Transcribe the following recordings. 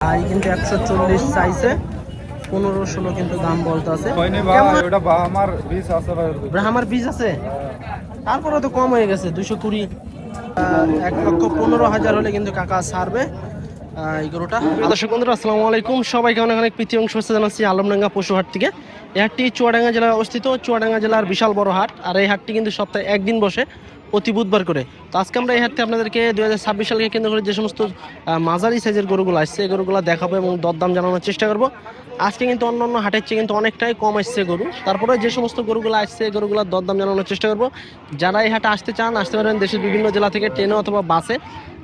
ভাই কিন্তু একশো চল্লিশ চাইছে পনেরো ষোলো কিন্তু দাম বলতে আছে। আছে বীজ। তারপরে তো কম হয়ে গেছে দুশো কুড়ি। আহ, এক লক্ষ পনেরো হাজার হলে কিন্তু কাকা ছাড়বে। আহ, এই গরুটা। দর্শক বন্ধুরা, আসসালামু আলাইকুম। সবাইকে অনেক অনেক প্রীতি অংশ জানাচ্ছি আলমডাঙ্গা পশুহাট থেকে। এই হাটটি চুয়াডাঙ্গা জেলায় অবস্থিত। চুয়াডাঙ্গা জেলার বিশাল বড় হাট। আর এই হাটটি কিন্তু সপ্তাহে একদিন বসে, প্রতি বুধবার করে। তো আজকে আমরা এই হাটতে আপনাদেরকে দু হাজার ছাব্বিশ সালকে কেন্দ্র করে যে সমস্ত মাঝারি সাইজের গরুগুলো আসছে, এই গরুগুলো দেখাবো এবং দরদাম জানানোর চেষ্টা করব। আজকে কিন্তু অন্য অন্য হাটের চেয়ে কিন্তু অনেকটাই কম আসছে গরু। তারপরে যে সমস্ত গরুগুলো আসছে এই গরুগুলোর দরদাম জানানোর চেষ্টা করব। যারা এই হাটে আসতে চান, আসতে পারেন দেশের বিভিন্ন জেলা থেকে ট্রেনে অথবা বাসে।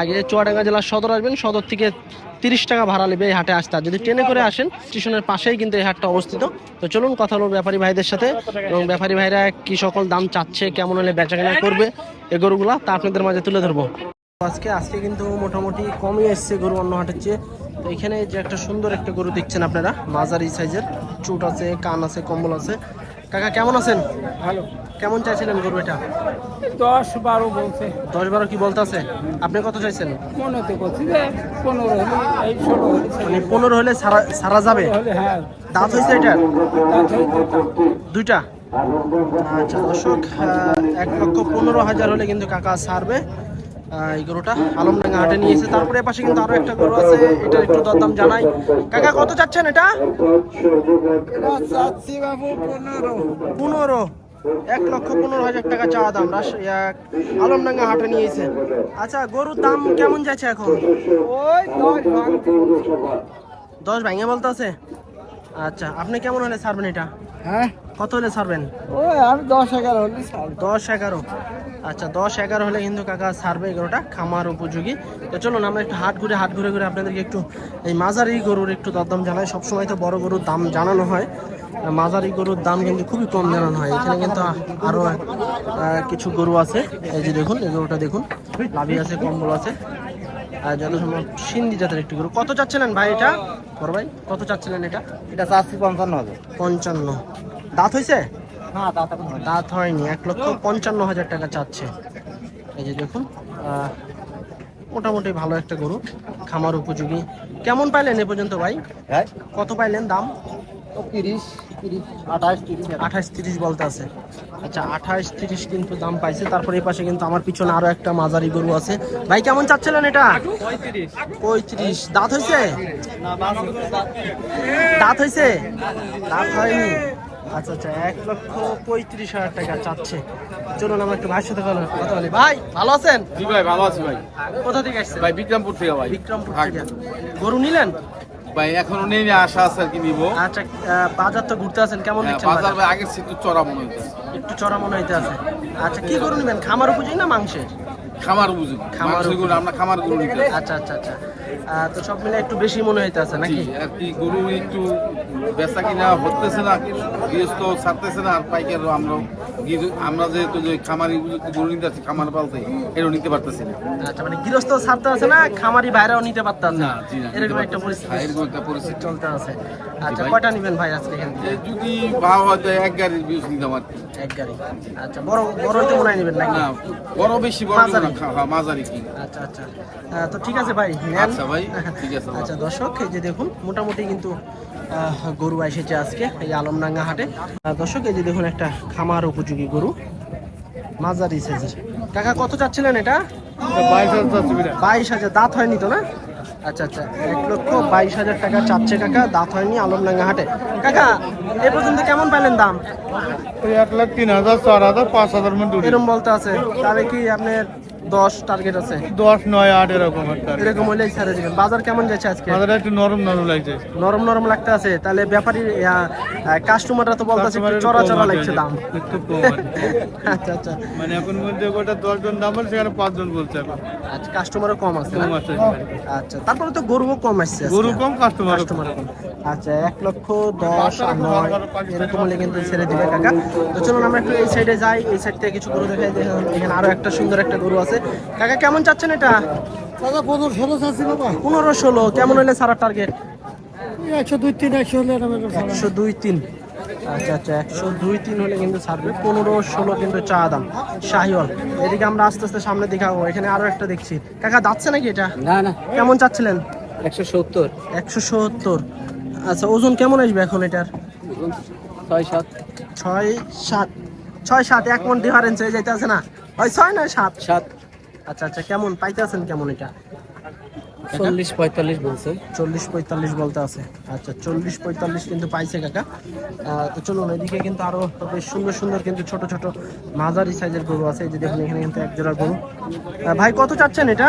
আগে চুয়াডাঙ্গা জেলার সদর আসবেন, সদর থেকে তিরিশ টাকা ভাড়া নেবে এই হাটে আসতে। যদি ট্রেনে করে আসেন, স্টেশনের পাশেই কিন্তু এই হাটটা অবস্থিত। তো চলুন কথা বলব ব্যাপারী ভাইদের সাথে। এবং ব্যাপারী ভাইরা কি সকল দাম চাচ্ছে, কেমন হলে বেচাকেনা করবে, এই গরুগুলা তা আপনাদের মাঝে তুলে ধরবো। আজকে আজকে কিন্তু মোটামুটি কমই এসছে গরু অন্য হাটের চেয়ে। তো এখানে যে একটা সুন্দর একটা গরু দেখছেন আপনারা মাঝারি সাইজের চুট আছে কান আছে কম্বল আছে। কাকা কেমন আছেন? ভালো। কেমন চাইছিলেন গরু এটা? দশ বারো বলছে। দশ বারো কি বলতে আছে? আপনি কত চাইছেন? মনে যে পনেরো হলে এই ষোলো হলে মানে পনেরো হলে সারা সারা যাবে? হ্যাঁ। দাঁত হয়েছে এটা? দুইটা? আচ্ছা দর্শক এক লক্ষ পনেরো হাজার হলে কিন্তু কাকা আহ, এই গরুটা আলমডাঙ্গা হাটে নিয়েছে। তারপরে পাশে কিন্তু আরও একটা গরু আছে এটার একটু দরদাম জানাই। কাকা কত চাচ্ছেন এটা? পনেরো। এক লক্ষ পনেরো হাজার টাকা চাওয়া দাম আলমডাঙ্গা হাটে নিয়েছে। আচ্ছা গরুর দাম কেমন যাচ্ছে এখন? ওই দশ দশ ভাঙে বলতে আছে আচ্ছা আপনি কেমন হলে ছাড়বেন এটা? হ্যাঁ? কত হলে ছাড়বেন? আর দশ এগারো হলে দশ এগারো। আচ্ছা দশ এগারো হলে কিন্তু কাকা ছাড়বে এগারোটা খামার উপযোগী। তো চলুন আমরা একটু হাট ঘুরে হাট ঘুরে ঘুরে আপনাদেরকে একটু এই মাঝারি গরুর একটু দরদাম জানাই। সবসময় তো বড় গরুর দাম জানানো হয়। মাঝারি গরুর দাম কিন্তু খুবই কম জানানো হয়। এখানে কিন্তু আরও কিছু গরু আছে। এই যে দেখুন এই গরুটা দেখুন। লাভি আছে কম্বল আছে। আর যত সম্ভব সিন্ধি জাতের একটি গরু। কত চাচ্ছিলেন ভাই এটা? বড় ভাই কত চাচ্ছিলেন এটা? এটা চাচ্ছি পঞ্চান্ন হাজার। পঞ্চান্ন। দাঁত হয়েছে? হ্যাঁ দাদা দাঁত হয়নি এক লক্ষ পঞ্চান্ন হাজার টাকা চাচ্ছে। এই যে দেখুন মোটামুটি ভালো একটা গরু খামার উপযোগী। কেমন পাইলেন এ পর্যন্ত ভাই? হ্যাঁ? কত পাইলেন দাম? তিরিশ তিরিশ আঠাশ তিরিশ আঠাশ তিরিশ বলতে আছে। আচ্ছা আঠাশ তিরিশ কিন্তু দাম পাইছে। তারপরে এই পাশে কিন্তু আমার পিছনে আরও একটা মাঝারি গরু আছে। ভাই কেমন চাচ্ছিলেন এটা? পঁয়ত্রিশ। পঁয়ত্রিশ দাঁত হয়েছে। দাঁত হয়েছে? দাঁত হয়নি। আচ্ছা আচ্ছা এক লক্ষ পঁয়ত্রিশ হাজার টাকা চাচ্ছে। চলুন আমরা একটু ভাইয়ের সাথে কথা বলি- ভাই ভালো আছেন? জি ভাই ভালো আছি ভাই। কোথা থেকে আসছেন? ভাই বিক্রমপুর থেকে ভাই। বিক্রমপুর থেকে। গরু নিলেন? ভাই এখনও নেই আশা আছে আর কি নিবো। আচ্ছা বাজার তো ঘুরতে আছেন কেমন হ্যাঁ, দেখছেন বাজার? ভাই আগের একটু চড়া মনে হইতেছে। একটু চড়া মনে হইতে আছে আচ্ছা কি গরু নেবেন খামার উপযোগী না মাংসের? খামার বুঝুন খামার আমরা খামার গরু নিতে আচ্ছা আচ্ছা আচ্ছা। তো সব মিলে একটু বেশি মনে হইতে আছে জি নাকি? আর কি গরু একটু বেচা কিনা হতেছে না গৃহস্থ ছাড়তেছে না আর পাইকারও আমরা আমরা যেহেতু যে খামারি গরু নিতে খামার পালতে এটাও নিতে পারতেছি না। আচ্ছা মানে গৃহস্থ ছাড়তে আছে না খামারি বাইরেও নিতে পারতেন না এরকম একটা পরিস্থিতি এরকম একটা পরিস্থিতি। চলতে আছে। আচ্ছা। কয়টা নেবেন ভাই আজকে এখান থেকে? যদি ভাও হয় তো এক গাড়ির বিষ নিতাম আর এক গাড়ি। আচ্ছা বড় বড় মনে নেবেন নাকি? না বড় বেশি বড় মাঝারি। না, মাঝারি কি? আচ্ছা আচ্ছা। তো ঠিক আছে ভাই নেন। আচ্ছা ভাই, ঠিক আছে আচ্ছা দর্শক এই যে দেখুন মোটামুটি কিন্তু গরু এসেছে আজকে এই আলমডাঙ্গা হাটে। দর্শক এই যে দেখুন একটা খামার উপযোগী গরু মাঝারি সাইজের কাকা কত চাচ্ছিলেন এটা? বাইশ হাজার বাইশ হাজার দাঁত হয়নি তো না? আচ্ছা আচ্ছা এক লক্ষ বাইশ হাজার টাকা চাচ্ছে কাকা দাঁত হয়নি আলমডাঙ্গা হাটে। কাকা এ পর্যন্ত কেমন পেলেন দাম? ওই এক লাখ তিন হাজার চার হাজার পাঁচ হাজার মধ্যে এরকম বলতে আছে। তাহলে কি আপনার দশ টার্গেট আছে। দশ নয় আট এরকম এরকম হলেই ছেড়ে দিবেন। বাজার কেমন যাচ্ছে আজকে? আমাদের একটু নরম নরম লাগছে। নরম নরম লাগতে আছে। তাহলে ব্যাপারী কাস্টমাররা তো বলতেছে একটু চড়া চড়া লাগছে দাম। একটু আচ্ছা আচ্ছা। মানে এখন দশজন দাম সেখানে পাঁচজন বলছে এখন। আচ্ছা কাস্টমারও কম আছে কম আছে। আচ্ছা তারপরে তো গরুও কম আসছে গরু কম কাস্টমার কাস্টমার কম। আচ্ছা এক লক্ষ দশ নয় এরকম হলে কিন্তু ছেড়ে দিবে কাকা। তো চলুন আমরা একটু এই সাইডে যাই এই সাইড থেকে কিছু গরু দেখাই। এখানে আরও একটা সুন্দর একটা গরু আছে। কাকা কেমন চাচ্ছেন এটা? দাদা পনেরো ষোলো চাচ্ছি বাবা। পনেরো ষোলো কেমন হলে সারা টার্গেট একশো দুই তিন একশো হলে একশো দুই তিন। আচ্ছা আচ্ছা একশো দুই তিন হলে কিন্তু ছাড়বে পনেরো ষোলো কিন্তু চা দাম। শাহিওয়াল এদিকে আমরা আস্তে আস্তে সামনে দেখাবো এখানে আরও একটা দেখছি। কাকা যাচ্ছে নাকি এটা? না না। কেমন চাচ্ছিলেন? একশো সত্তর। একশো সত্তর। আচ্ছা ওজন কেমন আসবে এখন এটার? ছয় সাত। ছয় সাত ছয় সাত এক মন ডিফারেন্স হয়ে যাইতে আছে না? ওই ছয় নয় সাত? সাত। আচ্ছা আচ্ছা কেমন? পাইতে আছেন কেমন এটা? চল্লিশ পঁয়তাল্লিশ বলছে। চল্লিশ পঁয়তাল্লিশ বলতে আছে। আচ্ছা চল্লিশ পঁয়তাল্লিশ কিন্তু পাইছে কাকা। তো চলুন এদিকে কিন্তু আরও বেশ সুন্দর সুন্দর কিন্তু ছোট ছোট মাঝারি সাইজের গরু আছে। এই যে দেখুন এখানে কিন্তু এক জোড়া গরু। ভাই কত চাচ্ছেন এটা?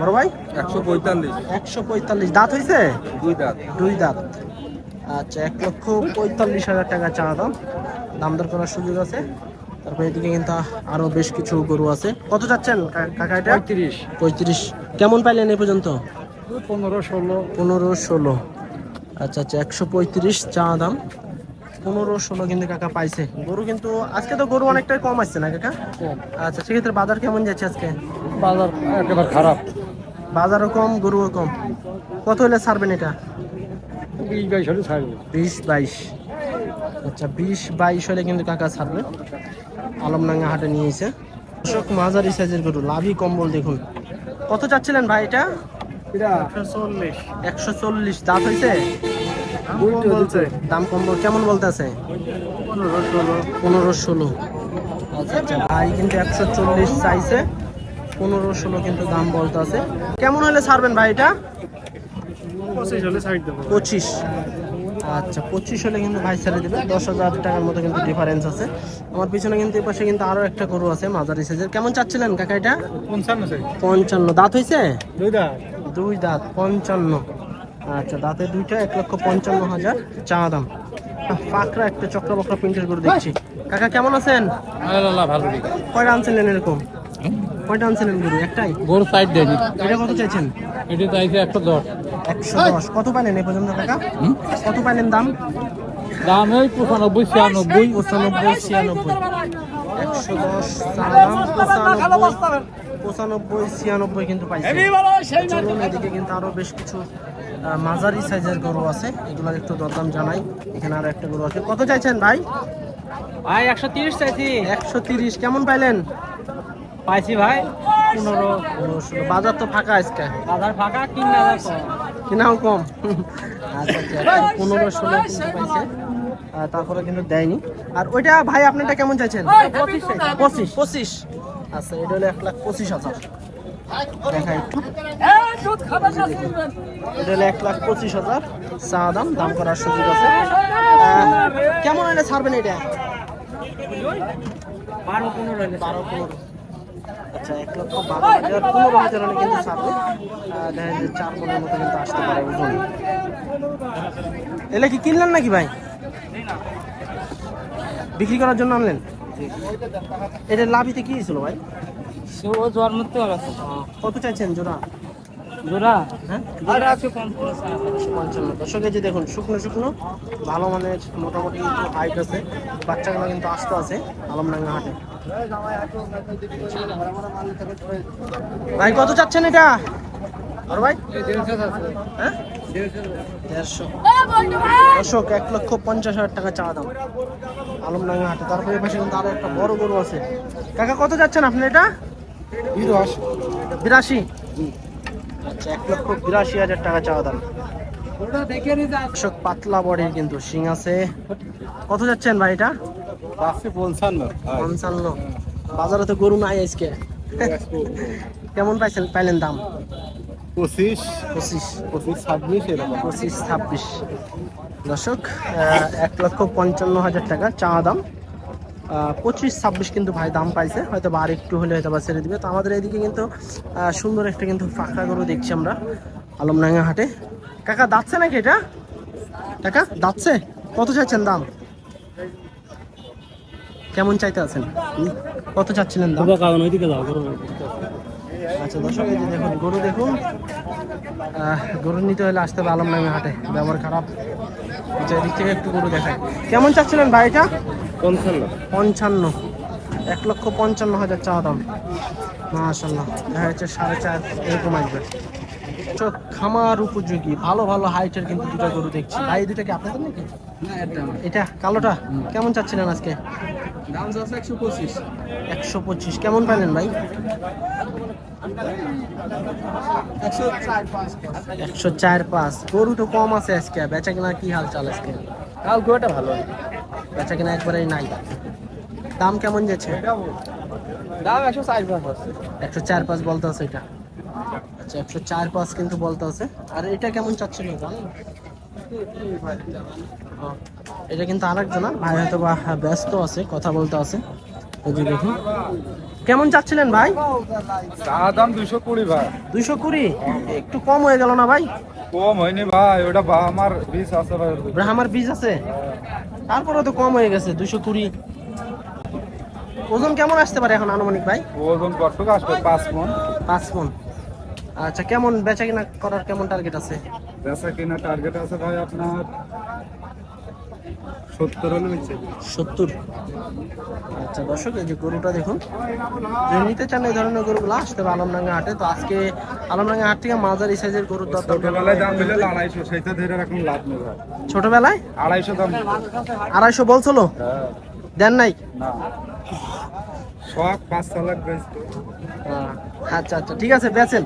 বড় ভাই? একশো পঁয়তাল্লিশ। একশো পঁয়তাল্লিশ। দাঁত হয়েছে দুই দাঁত। দুই দাঁত। আচ্ছা এক লক্ষ পঁয়তাল্লিশ হাজার টাকা চা দাম। দাম দর করার সুযোগ আছে। তারপরে এদিকে কিন্তু আরও বেশ কিছু গরু আছে। কত চাচ্ছেন কা- কাকা এটা পঁয়ত্রিশ। পঁয়ত্রিশ। কেমন পাইলেন এই পর্যন্ত? পনেরো ষোলো। পনেরো ষোলো। আচ্ছা আচ্ছা একশো পঁয়ত্রিশ চা দাম। পনেরো ষোলো কিন্তু কাকা পাইছে। গরু কিন্তু আজকে তো গরু অনেকটাই কম আসছে না কাকা? আচ্ছা সেক্ষেত্রে বাজার কেমন যাচ্ছে আজকে? বাজার একেবারে খারাপ। বাজারও কম গরুও কম। কত হলে ছাড়বেন এটা? বিশ বাইশ হলে ছাড়বে। বিশ বাইশ। আচ্ছা বিশ বাইশ হলে কিন্তু কাকা ছাড়বে আলমডাঙ্গা হাটে নিয়ে এসে। অশোক মাঝারি সাইজের গরু লাভি কম্বল দেখুন। কত চাচ্ছিলেন ভাই এটা? চল্লিশ। একশো চল্লিশ। দাঁত হয়েছে? দাম কম্বল কেমন বলতে আছে? পনেরো ষোলো। পনেরো ষোলো। আচ্ছা আচ্ছা। ভাই কিন্তু একশো চল্লিশ চাইছে। পনেরো ষোলো কিন্তু দাম বলতে আছে। কেমন হলে ছাড়বেন ভাই এটা? পঁচিশ হলে ছাড় দেবো। পঁচিশ। আচ্ছা পঁচিশ হলে কিন্তু ভাই ছেড়ে দেবে। দশ হাজার টাকার মতো কিন্তু ডিফারেন্স আছে। আমার পিছনে কিন্তু এই পাশে কিন্তু আরও একটা গরু আছে মাঝারি সাইজের কেমন চাচ্ছিলেন কাকা এটা? পঞ্চান্ন পঞ্চান্ন। দাঁত হয়েছে দুই দাঁত। দুই দাঁত পঞ্চান্ন। আচ্ছা দাঁতে দুইটা এক লক্ষ পঞ্চান্ন হাজার চা দাম। পাকড়া একটা চক্র বক্র প্রিন্টের গরু দেখছি কাকা কেমন আছেন? ভালো কয়টা আনছিলেন এরকম? কয়টা আনছিলেন গরু? একটাই? গরু সাইড দেয়নি। এটা কত চাইছেন? এটি চাইছে একশো দশ। একশো দশ। কত পাইলেন এই পর্যন্ত কাকা কত পাইলেন দাম? দাম এই পঁচানব্বই ছিয়ানব্বই। পঁচানব্বই ছিয়ানব্বই। একশো দশ পঁচানব্বই। পঁচানব্বই ছিয়ানব্বই কিন্তু পাইছে। চলুন এদিকে কিন্তু আরও বেশ কিছু মাঝারি সাইজের গরু আছে। এগুলোর একটু দরদাম জানাই। এখানে আরও একটা গরু আছে। কত চাইছেন ভাই? ভাই একশো তিরিশ চাইছি। একশো তিরিশ। কেমন পাইলেন? পাইছি ভাই পনেরো। পনেরো ষোলো বাজার তো ফাঁকা আজকে। বাজার ফাঁকা তিন হাজার কিনাও কম। আচ্ছা আচ্ছা। পনেরো ষোলো পাইছে। তারপরে কিন্তু দেয়নি। আর ওইটা ভাই আপনারটা কেমন চাইছেন? পঁচিশ পঁচিশ। আচ্ছা এটা হলো এক লাখ পঁচিশ হাজার। দেখা একটু এটা হলো এক লাখ পঁচিশ হাজার। চা দাম দাম করার সুযোগ আছে। কেমন হলে ছাড়বেন এটা? বারো পনেরো বারো পনেরো। আচ্ছা এক লক্ষ বারো হাজার পনেরো হাজার হলে কিন্তু ছাড়বে দেখা যায় চার পনেরো মতো কিন্তু আসতে পারে ওজন এলে কি কিনলেন নাকি ভাই? বিক্রি করার জন্য আনলেন? এটা লাভিতে কি ছিল ভাই? সে ও জোয়ার মধ্যে কত চাইছেন জোড়া? জোড়া? হ্যাঁ? জোড়া আছে পঞ্চান্ন। দর্শক এই যে দেখুন শুকনো শুকনো ভালো মানের মোটামুটি হাইট আছে। বাচ্চাগুলো কিন্তু আস্ত আছে আলমডাঙ্গা হাটে। ভাই কত চাচ্ছেন এটা? আর ভাই? হ্যাঁ? দেড়শো। দর্শক এক লক্ষ পঞ্চাশ হাজার টাকা চা দাম। আলমডাঙ্গা হাটে। তারপরে পাশে কিন্তু আরও একটা বড় গরু আছে। কাকা কত যাচ্ছেন আপনি এটা? বিরাশি? আচ্ছা এক লক্ষ বিরাশি হাজার টাকা চাওয়া দাম। দর্শক পাতলা বডির কিন্তু শিং আছে। কত যাচ্ছেন ভাই এটা? পঞ্চান্ন। পঞ্চান্ন। বাজারে তো গরু নাই আজকে। কেমন পাইছেন পাইলেন দাম? পঁচিশ। পঁচিশ। পঁচিশ ছাব্বিশ পঁচিশ ছাব্বিশ। দর্শক এক লক্ষ পঞ্চান্ন হাজার টাকা চা দাম। পঁচিশ ছাব্বিশ কিন্তু ভাই দাম পাইছে। হয়তো বা আর একটু হলে হয়তো বা ছেড়ে দিবে। তো আমাদের এদিকে কিন্তু সুন্দর একটা কিন্তু ফাঁকা গরু দেখছি আমরা আলমডাঙ্গা হাটে। কাকা দাচ্ছে নাকি এটা? কাকা দাচ্ছে কত চাইছেন দাম? কেমন চাইতে আছেন? কত চাচ্ছিলেন দাম? ওইদিকে যাও আচ্ছা দর্শক এই যে দেখুন গরু দেখুন। গরু নিতে হলে আসতে হবে আলমডাঙ্গা হাটে। ব্যবহার খারাপ। আচ্ছা এদিক থেকে একটু গরু দেখায় কেমন চাচ্ছিলেন ভাই এটা? পঞ্চান্ন। পঞ্চান্ন। এক লক্ষ পঞ্চান্ন হাজার চাওয়া দাম। মাশাল্লাহ দেখা যাচ্ছে সাড়ে চার এরকম আসবে। তো খামার উপযোগী ভালো ভালো হাইটের কিন্তু দুটো গরু দেখছি। ভাই দুটা কি আপনাদের নাকি? এটা কালোটা? কেমন চাচ্ছিলেন আজকে? দাম যাচ্ছে একশো পঁচিশ। একশো পঁচিশ কেমন পাইলেন ভাই? একশো চার পাঁচ। গরু তো কম আছে আজকে বেচা কিনা কি হাল চাল আজকে? কাল গোটা ভালো বেচা কিনা একবারেই নাই। দাম কেমন যাচ্ছে? দাম একশো ষাট পাঁচ একশো চার পাঁচ বলতে আছে এটা। আচ্ছা একশো চার পাঁচ কিন্তু বলতে আছে। আর এটা কেমন চাচ্ছিল জানেন ও, এটা কিন্তু আরেকজনের ভাই হয়তো বা ব্যস্ত আছে কথা বলতে আছে। এই যে দেখুন কেমন চাচ্ছিলেন ভাই? দাম দুশো কুড়ি ভাই। দুইশো কুড়ি? একটু কম হয়ে গেল না ভাই? কম হয়নি ভাই ওটা বা আমার বিষ আছে ভাই। ব্রাহ্মার বীজ আছে? তারপরে তো কম হয়ে গেছে দুশো কুড়ি। ওজন কেমন আসতে পারে এখন আনুমানিক ভাই? ওজন কতটুকু আসবে? পাঁচ মন। পাঁচ মন। আচ্ছা কেমন বেচা কিনা করার কেমন টার্গেট আছে? বেচা কিনা টার্গেট আছে ভাই আপনার সত্তর আচ্ছা দর্শক এই যে গরুটা দেখুন যদি নিতে চান এই ধরনের গরুগুলো আসতে হবে আলমডাঙ্গা হাটে তো আজকে আলমডাঙ্গা হাট থেকে মাঝারি সাইজের গরুর দর ছোটবেলায় দাম দিলে আড়াইশো সেইটা ধরে রাখুন লাভ নেই ছোটবেলায়? আড়াইশো দাম। আড়াইশো বলছিল? হ্যাঁ, দেন নাই? না। শখ পাঁচ লাখ বেচতো। আচ্ছা আচ্ছা ঠিক আছে বেচেন।